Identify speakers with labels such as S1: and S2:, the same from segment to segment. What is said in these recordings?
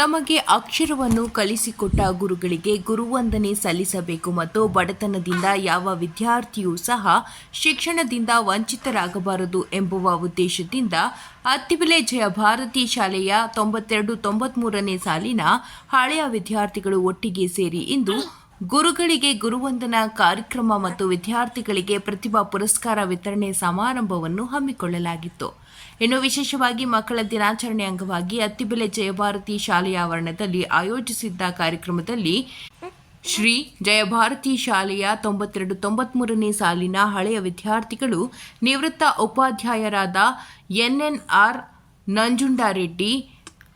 S1: ತಮಗೆ ಅಕ್ಷರವನ್ನು ಕಲಿಸಿಕೊಟ್ಟ ಗುರುಗಳಿಗೆ ಗುರುವಂದನೆ ಸಲ್ಲಿಸಬೇಕು ಮತ್ತು ಬಡತನದಿಂದ ಯಾವ ವಿದ್ಯಾರ್ಥಿಯೂ ಸಹ ಶಿಕ್ಷಣದಿಂದ ವಂಚಿತರಾಗಬಾರದು ಎಂಬುವ ಉದ್ದೇಶದಿಂದ ಅತ್ತಿಬೆಲೆ ಜಯ ಭಾರತಿ ಶಾಲೆಯ ತೊಂಬತ್ತೆರಡು ತೊಂಬತ್ಮೂರನೇ ಸಾಲಿನ ಹಳೆಯ ವಿದ್ಯಾರ್ಥಿಗಳು ಒಟ್ಟಿಗೆ ಸೇರಿ ಇಂದು ಗುರುಗಳಿಗೆ ಗುರುವಂದನಾ ಕಾರ್ಯಕ್ರಮ ಮತ್ತು ವಿದ್ಯಾರ್ಥಿಗಳಿಗೆ ಪ್ರತಿಭಾ ಪುರಸ್ಕಾರ ವಿತರಣೆ ಸಮಾರಂಭವನ್ನು ಹಮ್ಮಿಕೊಳ್ಳಲಾಗಿತ್ತು. ಇನ್ನು ವಿಶೇಷವಾಗಿ ಮಕ್ಕಳ ದಿನಾಚರಣೆ ಅಂಗವಾಗಿ ಅತ್ತಿಬೆಲೆ ಜಯಭಾರತಿ ಶಾಲೆಯ ಆವರಣದಲ್ಲಿ ಆಯೋಜಿಸಿದ್ದ ಕಾರ್ಯಕ್ರಮದಲ್ಲಿ ಶ್ರೀ ಜಯಭಾರತಿ ಶಾಲೆಯ ತೊಂಬತ್ತೆರಡು ತೊಂಬತ್ಮೂರನೇ ಸಾಲಿನ ಹಳೆಯ ವಿದ್ಯಾರ್ಥಿಗಳು ನಿವೃತ್ತ ಉಪಾಧ್ಯಾಯರಾದ ಎನ್ಎನ್ಆರ್ ನಂಜುಂಡಾರೆಡ್ಡಿ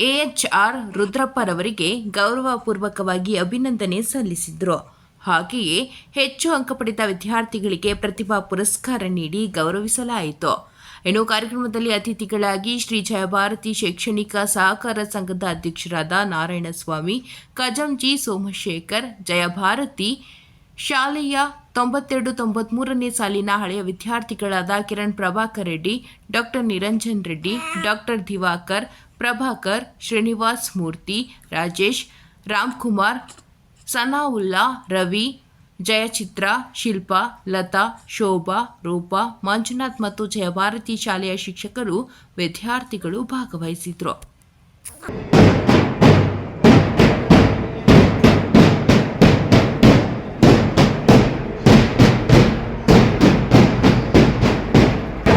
S1: ಎಎಚ್ಆರ್ ರುದ್ರಪ್ಪರವರಿಗೆ ಗೌರವಪೂರ್ವಕವಾಗಿ ಅಭಿನಂದನೆ ಸಲ್ಲಿಸಿದರು. ಹಾಗೆಯೇ ಹೆಚ್ಚು ಅಂಕ ಪಡೆದ ವಿದ್ಯಾರ್ಥಿಗಳಿಗೆ ಪ್ರತಿಭಾ ಪುರಸ್ಕಾರ ನೀಡಿ ಗೌರವಿಸಲಾಯಿತು. ಇನ್ನು ಕಾರ್ಯಕ್ರಮದಲ್ಲಿ ಅತಿಥಿಗಳಾಗಿ ಶ್ರೀ ಜಯಭಾರತಿ ಶೈಕ್ಷಣಿಕ ಸಹಕಾರ ಸಂಘದ ಅಧ್ಯಕ್ಷರಾದ ನಾರಾಯಣಸ್ವಾಮಿ ಕಜಂಜಿ ಸೋಮಶೇಖರ್, ಜಯಭಾರತಿ ಶಾಲೆಯ ತೊಂಬತ್ತೆರಡು ತೊಂಬತ್ಮೂರನೇ ಸಾಲಿನ ಹಳೆಯ ವಿದ್ಯಾರ್ಥಿಗಳಾದ ಕಿರಣ್ ಪ್ರಭಾಕರ್ ರೆಡ್ಡಿ, ಡಾಕ್ಟರ್ ನಿರಂಜನ್ ರೆಡ್ಡಿ, ಡಾಕ್ಟರ್ ದಿವಾಕರ್, ಪ್ರಭಾಕರ್, ಶ್ರೀನಿವಾಸ್ ಮೂರ್ತಿ, ರಾಜೇಶ್, ರಾಮ್ಕುಮಾರ್, ಸನಾವುಲ್ಲಾ, ರವಿ ಜಯಚಿತ್ರ ಶಿಲ್ಪಾ ಲತಾ ಶೋಭಾ ರೂಪಾ ಮಂಜುನಾಥ್ ಮತ್ತು ಜಯಭಾರತಿ ಶಾಲೆಯ ಶಿಕ್ಷಕರು ವಿದ್ಯಾರ್ಥಿಗಳು ಭಾಗವಹಿಸಿದ್ರು.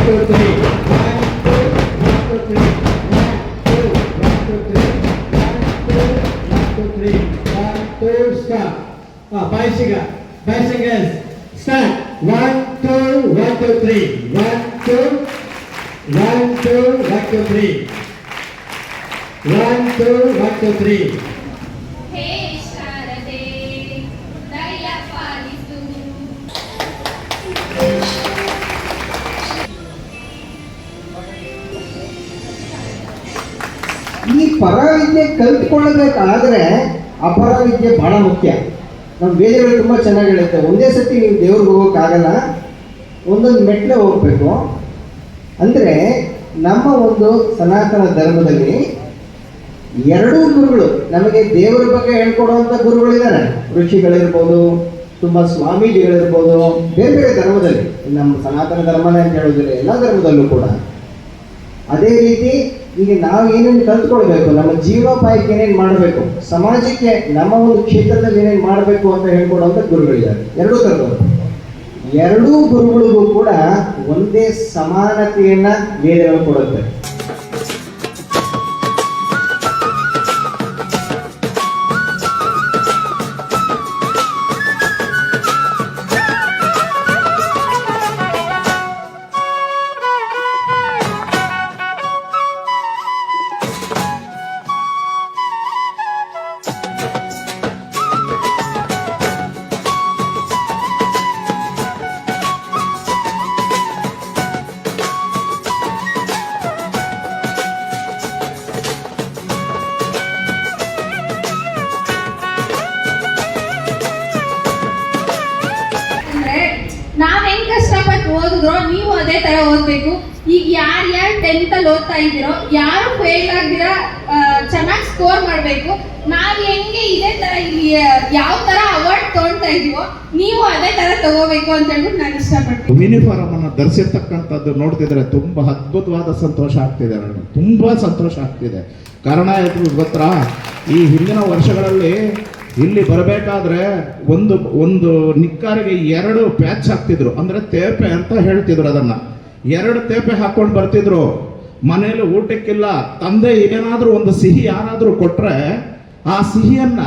S2: Two, three. One, two, one, two, three. One, two, one, two, three. One, two, one, two, three. One, two, stop. Ah, bicycle. Bicycles. Start. One, two, one, two, three. One, two. One, two, one, two, three. One, two, one, two, three.
S3: ಹೇ ಶಾರದೆ ದಯ ಪಾಲಿಸು
S4: ಈ ಪರವಿದ್ಯೆ ಕಲ್ತ್ಕೊಳ್ಬೇಕಾದ್ರೆ ಅಪರವಿದ್ಯೆ ಬಹಳ ಮುಖ್ಯ ನಮ್ಮ ವೇದಗಳು ತುಂಬ ಚೆನ್ನಾಗಿ ಹೇಳುತ್ತೆ ಒಂದೇ ಸತಿ ನೀವು ದೇವ್ರಿಗೆ ಹೋಗೋಕ್ಕಾಗಲ್ಲ. ಒಂದೊಂದು ಮೆಟ್ಲೆ ಹೋಗ್ಬೇಕು. ಅಂದರೆ ನಮ್ಮ ಒಂದು ಸನಾತನ ಧರ್ಮದಲ್ಲಿ ಎರಡೂ ಗುರುಗಳು ನಮಗೆ ದೇವರ ಬಗ್ಗೆ ಹೇಳ್ಕೊಡುವಂಥ ಗುರುಗಳಿದ್ದಾರೆ ಋಷಿಗಳಿರ್ಬೋದು, ತುಂಬ ಸ್ವಾಮೀಜಿಗಳಿರ್ಬೋದು, ಬೇರೆ ಬೇರೆ ಧರ್ಮದಲ್ಲಿ. ನಮ್ಮ ಸನಾತನ ಧರ್ಮನೇ ಅಂತ ಹೇಳೋದಿಲ್ಲ ಎಲ್ಲ ಧರ್ಮದಲ್ಲೂ ಕೂಡ. ಅದೇ ರೀತಿ ಈಗ ನಾವು ಏನೇನು ಕಲ್ತ್ಕೊಳ್ಬೇಕು, ನಮ್ಮ ಜೀವನೋಪಾಯಕ್ಕೆ ಏನೇನು ಮಾಡಬೇಕು, ಸಮಾಜಕ್ಕೆ ನಮ್ಮ ಒಂದು ಕ್ಷೇತ್ರದಲ್ಲಿ ಏನೇನು ಮಾಡಬೇಕು ಅಂತ ಹೇಳ್ಕೊಡುವಂಥ ಗುರುಗಳಿದ್ದಾರೆ. ಎರಡೂ ಥರದವರು ಎರಡೂ ಗುರುಗಳಿಗೂ ಕೂಡ ಒಂದೇ ಸಮಾನತೆಯನ್ನ ವೇದಗಳು ಕೊಡುತ್ತೆ.
S3: ಯಾರು ಟೆಂತ್ ಅಲ್ಲಿ ಓದ್ತಾ ಇದ್ದೀರೋ, ಯಾರು ಫೇಲ್ ಆಗಿರ ಚೆನ್ನಾಗಿ ಸ್ಕೋರ್ ಮಾಡಬೇಕು, ನಾವ್ ಹೆಂಗೆ ಇದೇ ತರ ಇಲ್ಲಿ ಯಾವ ತರ ಅವಾರ್ಡ್ ತಗೊಳ್ತಾ ಇದೀವೋ ನೀವು ಅದೇ ತರ ತಗೋಬೇಕು ಅಂತ ಹೇಳ್ಬಿಟ್ಟು ನಾನು ಇಷ್ಟಪಡ್ತೀನಿ.
S5: ಯೂನಿಫಾರ್ಮ್ ಅನ್ನ ಧರಿಸಿರ್ತಕ್ಕಂಥದ್ದು ನೋಡ್ತಿದ್ರೆ ತುಂಬಾ ಅದ್ಭುತವಾದ ಸಂತೋಷ ಆಗ್ತಿದೆ ನನಗೆ. ತುಂಬಾ ಸಂತೋಷ ಆಗ್ತಿದೆ. ಕಾರಣ ಇದ್ರು ಗೊತ್ತಾ? ಈ ಹಿಂದಿನ ವರ್ಷಗಳಲ್ಲಿ ಇಲ್ಲಿ ಬರಬೇಕಾದ್ರೆ ಒಂದು ಒಂದು ನಿಕ್ಕಾರಿಗೆ ಎರಡು ಪ್ಯಾಚ್ ಹಾಕ್ತಿದ್ರು. ಅಂದ್ರೆ ತೇಪೆ ಅಂತ ಹೇಳ್ತಿದ್ರು ಅದನ್ನ. ಎರಡು ತೇಪೆ ಹಾಕೊಂಡು ಬರ್ತಿದ್ರು. ಮನೇಲಿ ಊಟಕ್ಕಿಲ್ಲ ತಂದೆ ಏನಾದರೂ ಒಂದು ಸಿಹಿ ಯಾರಾದರೂ ಕೊಟ್ರೆ ಆ ಸಿಹಿಯನ್ನ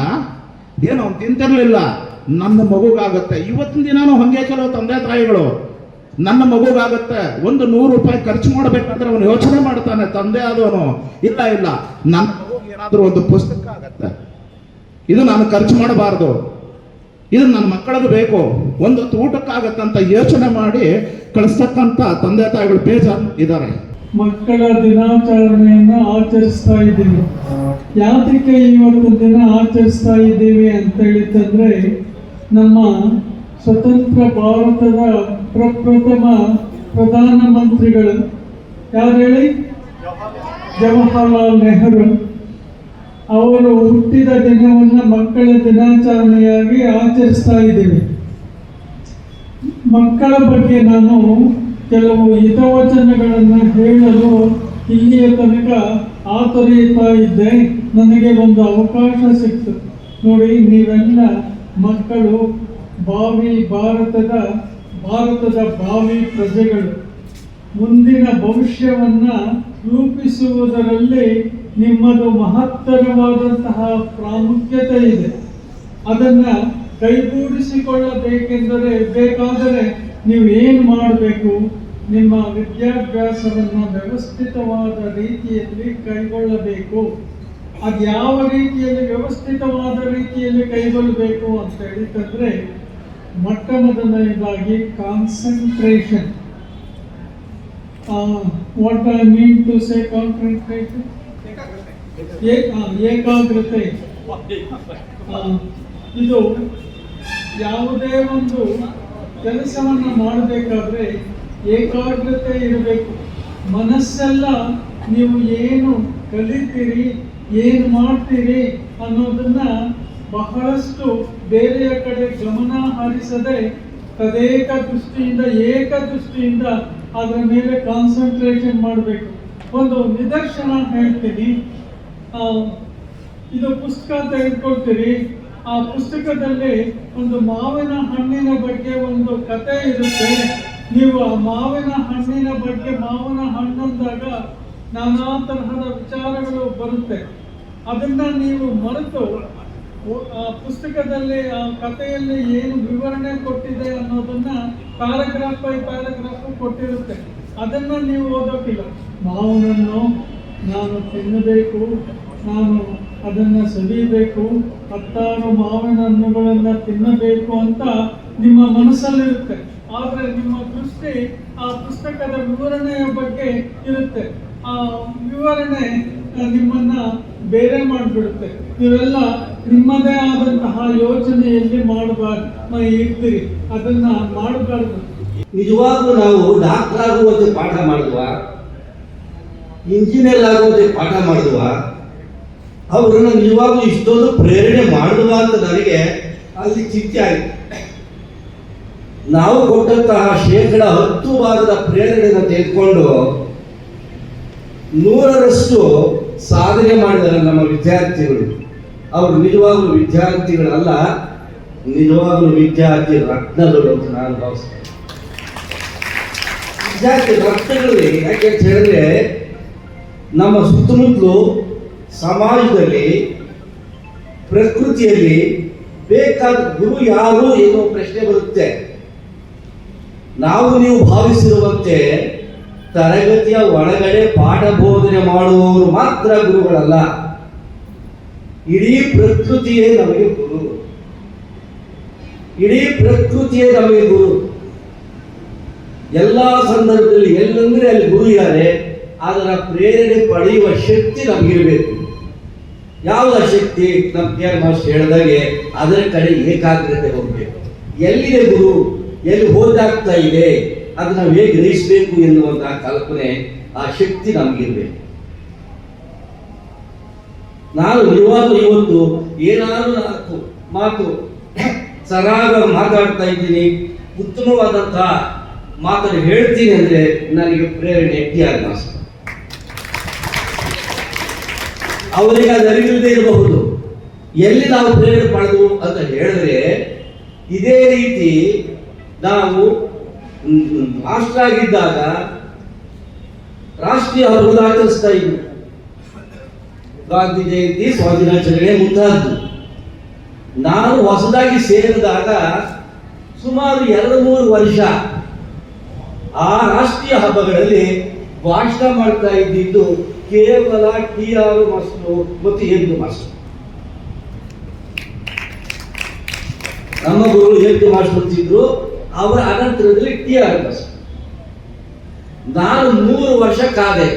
S5: ಏನು ಅವ್ನು ತಿಂತಿರ್ಲಿಲ್ಲ. ನನ್ನ ಮಗುಗಾಗತ್ತೆ. ಇವತ್ತಿನ ದಿನಾನು ಹಂಗೆ ಕೆಲವು ತಂದೆ ತಾಯಿಗಳು. ನನ್ನ ಮಗುಗಾಗತ್ತೆ. ಒಂದು ನೂರು ರೂಪಾಯಿ ಖರ್ಚು ಮಾಡಬೇಕಂದ್ರೆ ಅವನು ಯೋಚನೆ ಮಾಡ್ತಾನೆ, ತಂದೆ ಆದವನು. ಇಲ್ಲ ಇಲ್ಲ. ನನ್ನ ಮಗುಗೆ ಏನಾದರೂ ಒಂದು ಪುಸ್ತಕ ಆಗತ್ತೆ. ಇದು ನಾನು ಖರ್ಚು ಮಾಡಬಾರ್ದು. ಇದು ನನ್ನ ಮಕ್ಕಳದು ಬೇಕು. ಒಂದು ಊಟಕ್ಕಾಗತ್ತಂತ ಯೋಚನೆ ಮಾಡಿ ಕಳಿಸ್ತಕ್ಕಂಥ ತಂದೆ ತಾಯಿಗಳು ಬೇಜಾರು ಇದ್ದಾರೆ.
S6: ಮಕ್ಕಳ ದಿನಾಚರಣೆಯನ್ನು ಆಚರಿಸ್ತಾ ಇದ್ದೀವಿ. ಯಾತಕ್ಕೆ ಇವತ್ತು ದಿನ ಆಚರಿಸ್ತಾ ಇದ್ದೀವಿ ಅಂತ ಹೇಳಿದ್ರೆ ನಮ್ಮ ಸ್ವತಂತ್ರ ಭಾರತದ ಪ್ರಪ್ರಥಮ ಪ್ರಧಾನಮಂತ್ರಿಗಳು ಯಾರು ಹೇಳಿ? ಜವಾಹರಲಾಲ್ ನೆಹರು. ಅವರು ಹುಟ್ಟಿದ ದಿನವನ್ನು ಮಕ್ಕಳ ದಿನಾಚರಣೆಯಾಗಿ ಆಚರಿಸ್ತಾ ಇದ್ದೀವಿ. ಮಕ್ಕಳ ಬಗ್ಗೆ ನಾನು ಕೆಲವು ಹಿತವಚನಗಳನ್ನು ಹೇಳಲು ಇಲ್ಲಿಯ ತನಕ ಆತರೆಯುತ್ತಾ ಇದ್ದೆ. ನನಗೆ ಒಂದು ಅವಕಾಶ ಸಿಕ್ತು. ನೋಡಿ, ನೀವೆಲ್ಲ ಮಕ್ಕಳು, ಭಾವಿ ಭಾರತದ ಭಾರತದ ಭಾವಿ ಪ್ರಜೆಗಳು. ಮುಂದಿನ ಭವಿಷ್ಯವನ್ನ ರೂಪಿಸುವುದರಲ್ಲಿ ನಿಮ್ಮದು ಮಹತ್ತರವಾದಂತಹ ಪ್ರಾಮುಖ್ಯತೆ ಇದೆ. ಅದನ್ನ ಕೈಗೂಡಿಸಿಕೊಳ್ಳಬೇಕೆಂದರೆ ಬೇಕಾದರೆ ನೀವು ಏನು ಮಾಡಬೇಕು? ನಿಮ್ಮ ವಿದ್ಯಾಭ್ಯಾಸವನ್ನು ವ್ಯವಸ್ಥಿತವಾದ ರೀತಿಯಲ್ಲಿ ಕೈಗೊಳ್ಳಬೇಕು. ಅದು ಯಾವ ರೀತಿಯಲ್ಲಿ ವ್ಯವಸ್ಥಿತವಾದ ರೀತಿಯಲ್ಲಿ ಕೈಗೊಳ್ಳಬೇಕು ಅಂತ ಹೇಳಿದ್ರೆ ಮೊಟ್ಟ ಮೊದಲನೇದಾಗಿ concentration what I mean to say concentration ಏಕಾಗ್ರತೆ. ಇದು ಯಾವುದೇ ಒಂದು ಕೆಲಸವನ್ನು ಮಾಡಬೇಕಾದ್ರೆ ಏಕಾಗ್ರತೆ ಇರಬೇಕು. ಮನಸ್ಸೆಲ್ಲ ನೀವು ಏನು ಕಲಿತೀರಿ, ಏನು ಮಾಡ್ತೀರಿ ಅನ್ನೋದನ್ನ ಬಹಳಷ್ಟು ಬೇರೆಯ ಕಡೆ ಗಮನ ಹರಿಸದೆ ತದೇಕ ದೃಷ್ಟಿಯಿಂದ, ಏಕ ದೃಷ್ಟಿಯಿಂದ ಅದರ ಮೇಲೆ ಕಾನ್ಸಂಟ್ರೇಷನ್ ಮಾಡಬೇಕು. ಒಂದು ನಿದರ್ಶನ ಹೇಳ್ತೀನಿ. ಇದು ಪುಸ್ತಕ ತೆಗೆದುಕೊಳ್ತೀರಿ. ಆ ಪುಸ್ತಕದಲ್ಲಿ ಒಂದು ಮಾವಿನ ಹಣ್ಣಿನ ಬಗ್ಗೆ ಒಂದು ಕತೆ ಇರುತ್ತೆ. ನೀವು ಆ ಮಾವಿನ ಹಣ್ಣಿನ ಬಗ್ಗೆ, ಮಾವಿನ ಹಣ್ಣಂದಾಗ ನಾನಾ ತರಹದ ವಿಚಾರಗಳು ಬರುತ್ತೆ. ಅದನ್ನ ನೀವು ಮರೆತು ಆ ಪುಸ್ತಕದಲ್ಲಿ, ಆ ಕಥೆಯಲ್ಲಿ ಏನು ವಿವರಣೆ ಕೊಟ್ಟಿದೆ ಅನ್ನೋದನ್ನ ಪ್ಯಾರಾಗ್ರಾಫ್ ಬೈ ಪ್ಯಾರಾಗ್ರಾಫ್ ಕೊಟ್ಟಿರುತ್ತೆ. ಅದನ್ನ ನೀವು ಓದೋಕಿಲ್ಲ ಮಾವನನ್ನು ನಾನು ತಿನ್ನಬೇಕು, ನಾನು ಅದನ್ನು ಸವಿಬೇಕು ಹತ್ತಾರು ಮಾವಿನ ಹಣ್ಣುಗಳನ್ನ ತಿನ್ನಬೇಕು ಅಂತ ನಿಮ್ಮ ಮನಸ್ಸಲ್ಲಿರುತ್ತೆ. ಆದರೆ ನಿಮ್ಮ ದೃಷ್ಟಿ ಆ ಪುಸ್ತಕದ ವಿವರಣೆಯ ಬಗ್ಗೆ ಇರುತ್ತೆ. ಆ ವಿವರಣೆ ನಿಮ್ಮನ್ನ ಬೇರೆ ಮಾಡಿಬಿಡುತ್ತೆ. ನೀವೆಲ್ಲ ನಿಮ್ಮದೇ ಆದಂತಹ ಯೋಚನೆಯಲ್ಲಿ ಮಾಡಬಾರ್ದು. ಇರ್ತೀರಿ. ಅದನ್ನ ಮಾಡಬಾರ್ದು.
S2: ನಿಜವಾಗ್ಲೂ ನಾವು ಡಾಕ್ಟರ್ ಆಗುವಂತೆ ಪಾಠ ಮಾಡುವ, ಇಂಜಿನಿಯರ್ ಆಗುವಂತೆ ಪಾಠ ಅವರನ್ನು ನಿಜವಾಗ್ಲೂ ಇಷ್ಟೊಂದು ಪ್ರೇರಣೆ ಮಾಡುವ ಅಂತ ನನಗೆ ಅಲ್ಲಿ ಚಿಂತೆ ಆಯಿತು. ನಾವು ಕೊಟ್ಟಂತಹ ಶೇಕಡ ಹತ್ತು ಭಾಗದ ಪ್ರೇರಣೆಯನ್ನು ತೆಗೆದುಕೊಂಡು ನೂರರಷ್ಟು ಸಾಧನೆ ಮಾಡಿದ್ದಾರೆ ನಮ್ಮ ವಿದ್ಯಾರ್ಥಿಗಳು. ಅವರು ನಿಜವಾಗ್ಲೂ ವಿದ್ಯಾರ್ಥಿಗಳಲ್ಲ, ನಿಜವಾಗ್ಲೂ ವಿದ್ಯಾರ್ಥಿ ರತ್ನಗಳು ಅಂತ ನಾನು ಭಾವಿಸ್ತೇನೆ. ವಿದ್ಯಾರ್ಥಿ ರತ್ನಗಳಲ್ಲಿ ಯಾಕೆ ಅಂತ ಹೇಳಿದ್ರೆ, ನಮ್ಮ ಸುತ್ತಮುತ್ತಲು ಸಮಾಜದಲ್ಲಿ, ಪ್ರಕೃತಿಯಲ್ಲಿ ಬೇಕಾದ ಗುರು ಯಾರು ಎನ್ನುವ ಪ್ರಶ್ನೆ ಬರುತ್ತೆ. ನಾವು ನೀವು ಭಾವಿಸಿರುವಂತೆ ತರಗತಿಯ ಒಳಗಡೆ ಪಾಠ ಬೋಧನೆ ಮಾಡುವವರು ಮಾತ್ರ ಗುರುಗಳಲ್ಲ. ಇಡೀ ಪ್ರಕೃತಿಯೇ ನಮಗೆ ಗುರು. ಇಡೀ ಪ್ರಕೃತಿಯೇ ನಮಗೆ ಗುರು. ಎಲ್ಲ ಸಂದರ್ಭದಲ್ಲಿ ಎಲ್ಲಂದ್ರೆ ಅಲ್ಲಿ ಗುರು ಯಾರೇ ಅದರ ಪ್ರೇರಣೆ ಪಡೆಯುವ ಶಕ್ತಿ ನಮಗಿರಬೇಕು. ಯಾವ ಶಕ್ತಿ ನಮ್ಮ ಮಾಸ್ಟರ್ ಹೇಳಿದಾಗೆ ಅದರ ಕಡೆ ಏಕಾಗ್ರತೆ ಹೋಗಬೇಕು. ಎಲ್ಲಿದೆ ಗುರು? ಎಲ್ಲಿ ಹೋದಾಗ್ತಾ ಇದೆ? ಅದು ನಾವು ಹೇಗೆ ಗ್ರಹಿಸಬೇಕು ಎನ್ನುವಂತಹ ಕಲ್ಪನೆ, ಆ ಶಕ್ತಿ ನಮಗಿರ್ಬೇಕು. ನಾನು ನಿಜವಾಗ್ಲೂ ಇವತ್ತು ಏನಾದರೂ ನಾಲ್ಕು ಮಾತು ಸರಾಗ ಮಾತಾಡ್ತಾ ಇದ್ದೀನಿ. ಉತ್ತಮವಾದಂತಹ ಮಾತನ್ನು ಹೇಳ್ತೀನಿ ಅಂದ್ರೆ ನನಗೆ ಪ್ರೇರಣೆ ಎಟ್ಟಿಯಾಗ ಮಾಸ್ಟರ್ ಅವರಿಗೆ ಅದು ಅರಿವಿಲ್ಲದೆ ಇರಬಹುದು. ಎಲ್ಲಿ ನಾವು ಪ್ರೇರಣೆ ಪಡೆದು ಅಂತ ಹೇಳಿದ್ರೆ, ಇದೇ ರೀತಿ ನಾವು ರಾಷ್ಟ್ರ ಆಗಿದ್ದಾಗ ರಾಷ್ಟ್ರೀಯ ಹಬ್ಬಗಳು ಆಚರಿಸ್ತಾ ಇದ್ವಿ. ಗಾಂಧಿ ಜಯಂತಿ ಸ್ವಾಧೀನಾಚರಣೆ ಮುಂತಾದ್ದು ನಾನು ಹೊಸದಾಗಿ ಸೇರಿದಾಗ ಸುಮಾರು ಎರಡು ಮೂರು ವರ್ಷ ಆ ರಾಷ್ಟ್ರೀಯ ಹಬ್ಬಗಳಲ್ಲಿ ಭಾಷಣ ಮಾಡ್ತಾ ಇದ್ದಿದ್ದು ಕೇವಲ ಟಿ ಆರ್ ಮತ್ತು ಎದ್ದು ಮಾಸ್ಟರ್ ನಮ್ಮ ಗುರು ಎದ್ದು ಮಾಸ್ಟರ್ ಅಂತಿದ್ರು, ಅವರ ಅನಂತರದಲ್ಲಿ ಟಿ ಆರ್ ನಾನು ಮೂರು ವರ್ಷ ಕಾದೆ.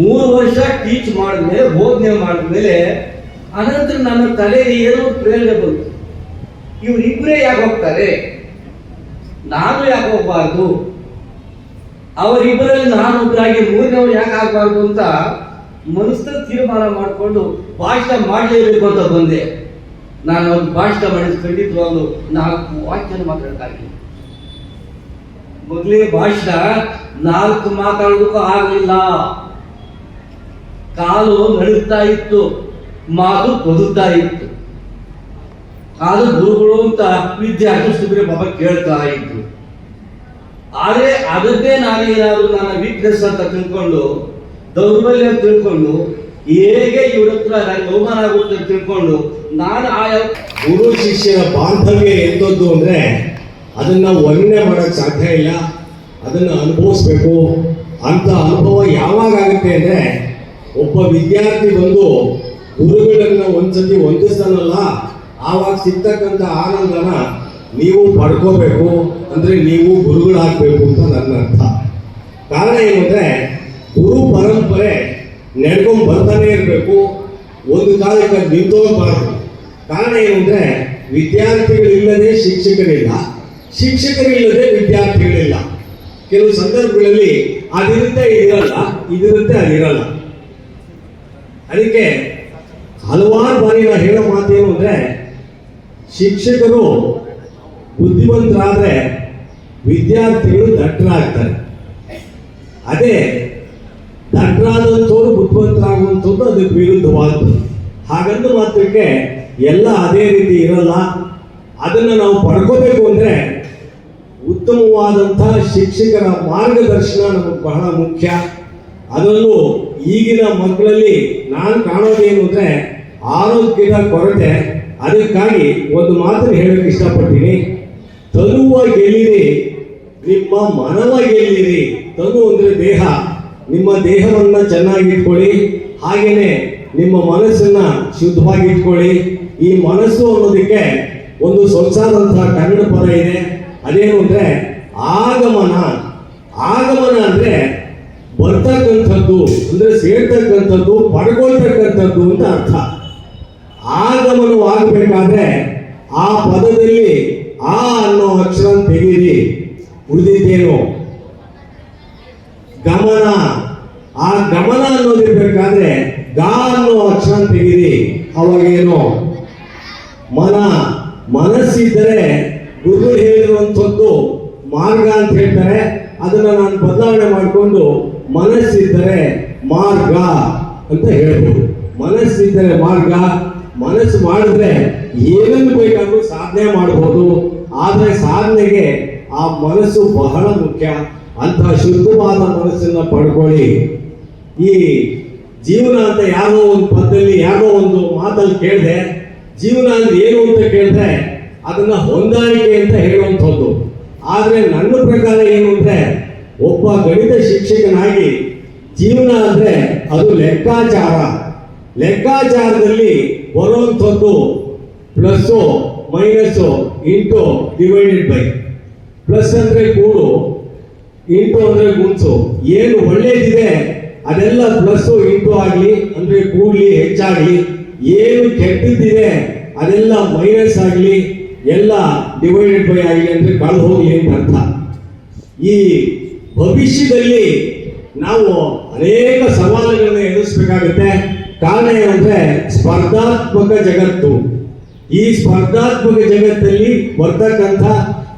S2: ಮೂರು ವರ್ಷ ಟೀಚ್ ಮಾಡಿದ್ಮೇಲೆ, ಬೋಧನೆ ಮಾಡಿದ್ಮೇಲೆ, ಅನಂತರ ನನ್ನ ತಲೆಗೆ ಏನೋ ಪ್ರೇರಣೆ ಬಂತು. ಇವರಿಬ್ಬರೇ ಯಾಕೆ ಹೋಗ್ತಾರೆ? ನಾನು ಯಾಕೆ ಹೋಗ್ಬಾರ್ದು? ಅವರಿಬ್ಬರಲ್ಲಿ ನಾನು ಒಬ್ಬರಾಗಿ ಮೂರನವ್ರು ಯಾಕೆ ಆಗಬಾರ್ದು ಅಂತ
S7: ಮನಸ್ಸು ತೀರ್ಮಾನ ಮಾಡಿಕೊಂಡು ಭಾಷಣ ಮಾಡಲೇಬೇಕು ಅಂತ ಬಂದೆ. ನಾನು ಒಂದು ಭಾಷಣ ಮಾಡಿದ ಖಂಡಿತವಾಗ್ಲು ನಾಲ್ಕು ವಾಕ್ಯನ ಮಾತಾಡಕ್ಕಾಗಿ ಮೊದಲೇ ಭಾಷಣ ನಾಲ್ಕು ಮಾತಾಡೋದಕ್ಕೂ ಆಗಲಿಲ್ಲ. ಕಾಲು ನಡುತ್ತಾ ಇತ್ತು, ಮಾತು ಬದುಕ್ತಾ ಇತ್ತು. ಕಾಲು ಗುರುಗಳು ಅಂತ ವಿದ್ಯಾರ್ಥಿ ಸುಬ್ರೆ ಬಾಬಾ ಕೇಳ್ತಾ ಇದ್ರು. ಆದರೆ ಅದನ್ನೇ ಏನಾದರೂ ನನ್ನ ವೀಕ್ನೆಸ್ ಅಂತ ತಿಳ್ಕೊಂಡು, ದೌರ್ಬಲ್ಯ ಅಂತ ತಿಳ್ಕೊಂಡು, ಹೇಗೆ ಇವ್ರ ಹತ್ರ ನನಗೆ ಅವಮಾನ ಆಗುತ್ತೆ ಅಂತ ತಿಳ್ಕೊಂಡು, ನಾನು ಆ
S8: ಗುರು ಶಿಷ್ಯರ ಬಾಂಧವ್ಯ ಎಂಥದ್ದು ಅಂದ್ರೆ, ಅದನ್ನ ವರ್ಣನೆ ಮಾಡಕ್ ಸಾಧ್ಯ ಇಲ್ಲ, ಅದನ್ನ ಅನುಭವಿಸ್ಬೇಕು. ಅಂತ ಅನುಭವ ಯಾವಾಗ ಆಗುತ್ತೆ ಅಂದ್ರೆ, ಒಬ್ಬ ವಿದ್ಯಾರ್ಥಿ ಬಂದು ಗುರುಗಳನ್ನ ಒಂದ್ಸತಿ ವಂದಿಸ್ತಾನಲ್ಲ, ಆವಾಗ ಸಿಗ್ತಕ್ಕಂಥ ಆನಂದನ ನೀವು ಪಡ್ಕೋಬೇಕು ಅಂದ್ರೆ ನೀವು ಗುರುಗಳಾಗಬೇಕು ಅಂತ ನನ್ನ ಅರ್ಥ. ಕಾರಣ ಏನು ಅಂದ್ರೆ, ಗುರು ಪರಂಪರೆ ನಡ್ಕೊಂಡು ಬರ್ತಾನೆ ಇರಬೇಕು, ಒಂದು ಕಾಲಕ್ಕೆ ನಿಂತೋಗಬಾರದು ಕಾರಣ ಏನು ಅಂದ್ರೆ, ವಿದ್ಯಾರ್ಥಿಗಳಿಲ್ಲದೆ ಶಿಕ್ಷಕರಿಲ್ಲ. ಶಿಕ್ಷಕರಿಲ್ಲದೆ ವಿದ್ಯಾರ್ಥಿಗಳಿಲ್ಲ. ಕೆಲವು ಸಂದರ್ಭಗಳಲ್ಲಿ ಅದಿರುತ್ತೆ, ಇದಿರಲ್ಲ, ಇದಿರುತ್ತೆ, ಅದಿರಲ್ಲ. ಅದಕ್ಕೆ ಹಲವಾರು ಬಾರಿ ನಾನು ಹೇಳೋ ಮಾತೇನು ಅಂದ್ರೆ, ಶಿಕ್ಷಕರು ಬುದ್ಧಿವಂತರಾದ್ರೆ ವಿದ್ಯಾರ್ಥಿಗಳು ದಟ್ಟರಾಗ್ತಾರೆ ಅದೇ ದಟ್ಟರಾದಂಥವ್ರು ಬುದ್ಧಿವಂತರಾಗುವಂಥದ್ದು ಅದಕ್ಕೆ ವಿರುದ್ಧವಾದದ್ದು ಹಾಗಂದು ಮಾತ್ರಕ್ಕೆ ಎಲ್ಲ ಅದೇ ರೀತಿ ಇರಲ್ಲ. ಅದನ್ನು ನಾವು ಪಡ್ಕೋಬೇಕು ಅಂದರೆ ಉತ್ತಮವಾದಂಥ ಶಿಕ್ಷಕರ ಮಾರ್ಗದರ್ಶನ ನಮಗೆ ಬಹಳ ಮುಖ್ಯ. ಅದರಲ್ಲೂ ಈಗಿನ ಮಕ್ಕಳಲ್ಲಿ ನಾನು ಕಾಣೋದೇನು ಅಂದರೆ ಆರೋಗ್ಯದ ಕೊರತೆ. ಅದಕ್ಕಾಗಿ ಒಂದು ಮಾತನ್ನು ಹೇಳಕ್ಕೆ ಇಷ್ಟಪಡ್ತೀನಿ. ತನುವ ಗೆಲ್ಲಿರಿ ನಿಮ್ಮ ಮನವ ಗೆಲ್ಲಿರಿ ತನು ಅಂದ್ರೆ ದೇಹ. ನಿಮ್ಮ ದೇಹವನ್ನ ಚೆನ್ನಾಗಿ ಇಟ್ಕೊಳ್ಳಿ. ಹಾಗೇನೆ ನಿಮ್ಮ ಮನಸ್ಸನ್ನ ಶುದ್ಧವಾಗಿ ಇಟ್ಕೊಳ್ಳಿ. ಈ ಮನಸ್ಸು ಅನ್ನೋದಕ್ಕೆ ಒಂದು ಸಂಸಾರದಂತಹ ಕನ್ನಡ ಪದ ಇದೆ. ಅದೇನು ಅಂದ್ರೆ ಆಗಮನ. ಆಗಮನ ಅಂದ್ರೆ ಬರ್ತಕ್ಕಂಥದ್ದು, ಅಂದ್ರೆ ಸೇರ್ತಕ್ಕಂಥದ್ದು, ಪಡ್ಕೊಳ್ತಕ್ಕಂಥದ್ದು ಅಂತ ಅರ್ಥ. ಆಗಮನವಾಗಬೇಕಾದ್ರೆ ಆ ಪದದಲ್ಲಿ ಆ ಅನ್ನೋ ಅಕ್ಷರ ತೆಗೀರಿ ಉಳಿದಿದ್ದೇನು ಗಮನ. ಆ ಗಮನ ಅನ್ನೋದಿರ್ಬೇಕಾದ್ರೆ ಗಾ ಅನ್ನೋ ಅಕ್ಷರ ತೆಗೀರಿ ಅವಾಗೇನು? ಮನ. ಮನಸ್ಸಿದ್ದರೆ ಗುರು ಹೇಳಿರುವಂಥದ್ದು ಮಾರ್ಗ ಅಂತ ಹೇಳ್ತಾರೆ. ಅದನ್ನ ನಾನು ಬದಲಾವಣೆ ಮಾಡಿಕೊಂಡು ಮನಸ್ಸಿದ್ದರೆ ಮಾರ್ಗ ಅಂತ ಹೇಳ್ಬೋದು. ಮನಸ್ಸಿದ್ದರೆ ಮಾರ್ಗ. ಮನಸ್ಸು ಮಾಡಿದ್ರೆ ಏನನ್ನು ಬೇಕಾದ್ರೂ ಸಾಧನೆ ಮಾಡಬಹುದು ಆದರೆ ಸಾಧನೆಗೆ ಆ ಮನಸ್ಸು ಬಹಳ ಮುಖ್ಯ. ಅಂತ ಶುದ್ಧವಾದ ಮನಸ್ಸನ್ನ ಪಡ್ಕೊಳ್ಳಿ. ಈ ಜೀವನ ಅಂತ ಯಾರೋ ಒಂದು ಪದದಲ್ಲಿ ಯಾರೋ ಒಂದು ಮಾತಲ್ಲಿ ಕೇಳಿದೆ, ಜೀವನ ಅಂದ್ರೆ ಏನು ಅಂತ ಕೇಳಿದ್ರೆ ಅದನ್ನ ಹೊಂದಾಣಿಕೆ ಅಂತ ಹೇಳುವಂಥದ್ದು. ಆದರೆ ನನ್ನ ಪ್ರಕಾರ ಏನು ಅಂದ್ರೆ, ಒಬ್ಬ ಗಣಿತ ಶಿಕ್ಷಕನಾಗಿ ಜೀವನ ಅಂದ್ರೆ ಅದು ಲೆಕ್ಕಾಚಾರ. ಲೆಕ್ಕಾಚಾರದಲ್ಲಿ ಬರುವಂಥದ್ದು plus minus into divided by. Plus ಅಂದ್ರೆ ಕೂಡು, ಇಂಟು ಅಂದ್ರೆ ಗುಣಿಸು ಏನು ಒಳ್ಳೇದಿದೆ, ಅದೆಲ್ಲ ಪ್ಲಸ್ ಇಂಟು ಆಗಲಿ, ಅಂದ್ರೆ ಕೂಡ್ಲಿ ಹೆಚ್ಚಾಗಲಿ. ಏನು ಕೆಟ್ಟದ್ದಿದೆ, ಅದೆಲ್ಲ ಮೈನಸ್ ಆಗಲಿ, ಎಲ್ಲ ಡಿವೈಡೆಡ್ ಬೈ ಆಗಲಿ ಅಂದ್ರೆ ಕಳೆದು ಹೋಗ್ಲಿ ಅಂತ ಅರ್ಥ. ಈ ಭವಿಷ್ಯದಲ್ಲಿ ನಾವು ಅನೇಕ ಸವಾಲುಗಳನ್ನ ಎದುರಿಸಬೇಕಾಗುತ್ತೆ. ಕಾರಣ ಏನಂದ್ರೆ ಸ್ಪರ್ಧಾತ್ಮಕ ಜಗತ್ತು. ಈ ಸ್ಪರ್ಧಾತ್ಮಕ ಜಗತ್ತಲ್ಲಿ ಬರ್ತಕ್ಕಂಥ